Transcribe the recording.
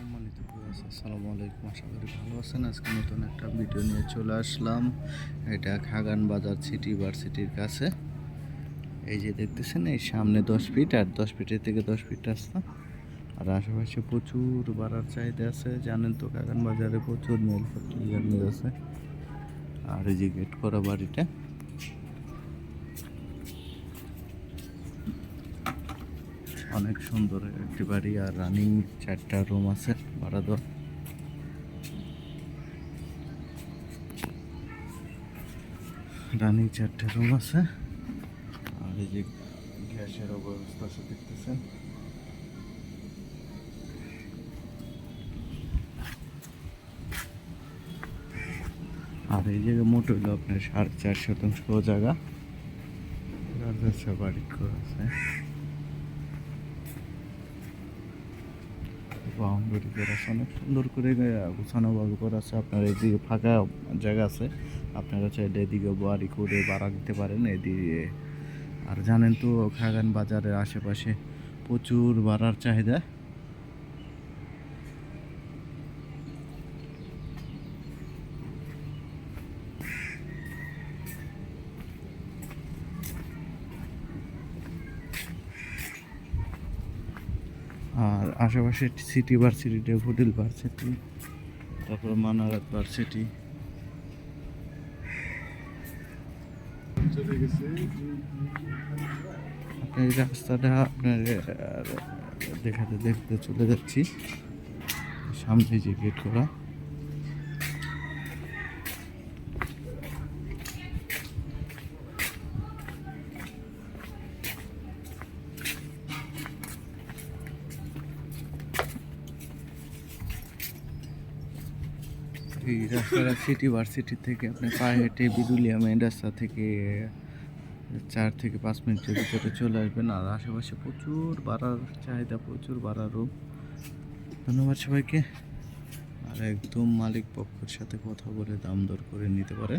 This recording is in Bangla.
সম্মানিত আসসালামু আলাইকুম। আশা করি ভালো আছেন। আজকে নতুন একটা ভিডিও নিয়ে চলে আসলাম। এটা খাগান বাজার সিটি ভার্সিটির কাছে। এই যে দেখতেছেন, এই সামনে দশ ফিট আর দশ ফিটের থেকে দশ ফিট রাস্তা। আর আশেপাশে প্রচুর বাড়ার চাহিদা আছে। জানেন তো কাগান বাজারে প্রচুর মেল ফ্যাক্টরি আছে। আর এই যে গেট করা বাড়িটা অনেক সুন্দর একটি বাড়ি আর রানিং চারটা রুম আছে ভাড়া রানিং চারটা রুম আছে। আর এই যে গ্যাসের ব্যবস্থা আছে, দেখতেছেন? আর এই জায়গায় মোট আপনার সাড়ে চার শতাংশ জায়গা। বাড়ি করা আছে বাউন্ডারি করা আছে, অনেক সুন্দর করে গোছানো ভাবে করা আছে। আপনার এদিকে ফাঁকা জায়গা আছে। আপনারা চাইলে এদিকে বাড়ি করে বাড়া দিতে পারেন। এদিকে, আর জানেন তো খাগান বাজারের আশেপাশে প্রচুর বাড়ার চাহিদা। আর আশেপাশে সিটি ভার্সিটি ডেভোডিল ভার্সিটি তারপর মানারাত ভার্সিটি এই রাস্তাটা আপনার দেখাতে দেখতে চলে যাচ্ছি। সামনে যে গেট করা। এই রাস্তাটা সিটি ভার্সিটি থেকে আপনি পায়ে হেঁটে বিদুলিয়া মেন রাস্তা থেকে চার থেকে পাঁচ মিনিটের ভিতরে চলে আসবেন। আর আশেপাশে প্রচুর বাড়ার চাহিদা, প্রচুর বাড়ার রূপ ধন্যবাদ সবাইকে। আর একদম মালিক পক্ষের সাথে কথা বলে দাম দর করে নিতে পারে।